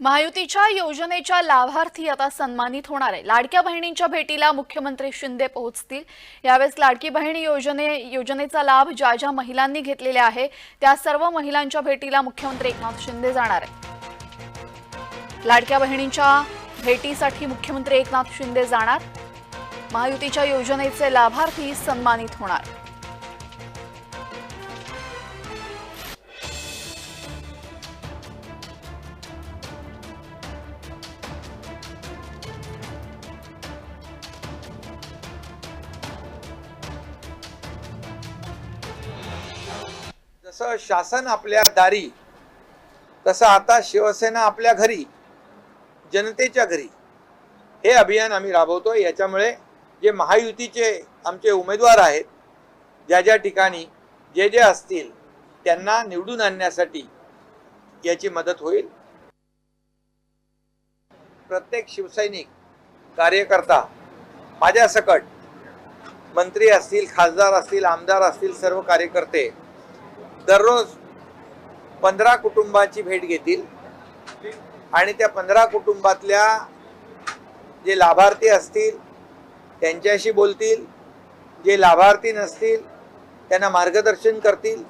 महायुतीच्या योजनेच्या लाभार्थी आता सन्मानित होणार आहे. लाडक्या बहिणींच्या भेटीला मुख्यमंत्री शिंदे पोहोचतील. यावेळेस लाडकी बहीण योजने योजनेचा लाभ ज्या ज्या महिलांनी घेतलेला आहे त्या सर्व महिलांच्या भेटीला मुख्यमंत्री एकनाथ शिंदे जाणार आहे लाडक्या बहिणींच्या भेटीसाठी मुख्यमंत्री एकनाथ शिंदे जाणार. महायुतीच्या योजनेचे लाभार्थी सन्मानित होणार. जसं शासन आपल्या दारी तसं आता शिवसेना आपल्या घरी जनतेच्या घरी. हे अभियान आम्ही राबवतो याच्यामुळे जे महायुतीचे आमचे उमेदवार आहेत ज्या ज्या ठिकाणी जे जे असतील त्यांना निवडून आणण्यासाठी याची मदत होईल. प्रत्येक शिवसैनिक कार्यकर्ता माझ्यासकट मंत्री असतील खासदार असतील आमदार असतील सर्व कार्यकर्ते दररोज पंधरा कुटुंबाची भेट घेतील. आणि त्या पंधरा कुटुंबातल्या जे लाभार्थी असतील त्यांच्याशी बोलतील. जे लाभार्थी नसतील त्यांना मार्गदर्शन करतील.